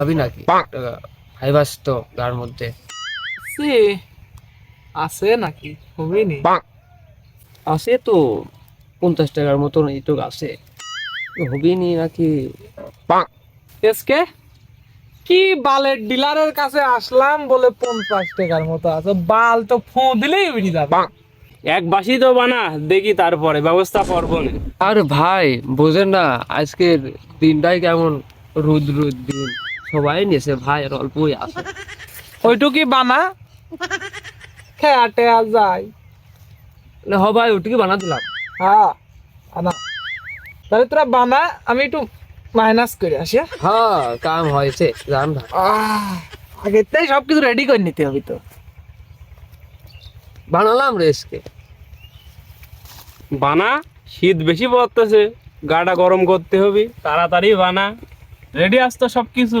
ভাবি নাকি? তো তার মধ্যে। সে আছে নাকি? হবে নি আছে তো পঞ্চাশ টাকার মতন এইটুক আছে। হবি নি নাকি এসকে কি বালের ডিলারের কাছে আসলাম বলে পঞ্চাশ টাকার মতো আছে? বাল তো ফো দিলেই বেরিয়ে যাবে। এক বাসি তো বানা দেখি তারপরে ব্যবস্থা করব আর ভাই বোঝেন না আজকের দিনটাই কেমন রুদ রুদ দিন। সবাই নিয়েছে ভাই আর অল্পই আছে। ওইটুকি বানা? খেয়া টেয়া যায় না হ ভাই ওটিকে বানা দিলাম। হ্যাঁ আনা তাহলে তোরা বানা আমি একটু মাইনাস করে আসি হ্যাঁ? হ্যাঁ কাম হয়েছে জান ভাই আহ, আগেতেই সবকিছু রেডি করে নিতে হবে তো। বানালাম রেসকে। বানা শীত বেশি পড়তেছে গাটা গরম করতে হবে তাড়াতাড়ি বানা। রেডি আসতো সবকিছু?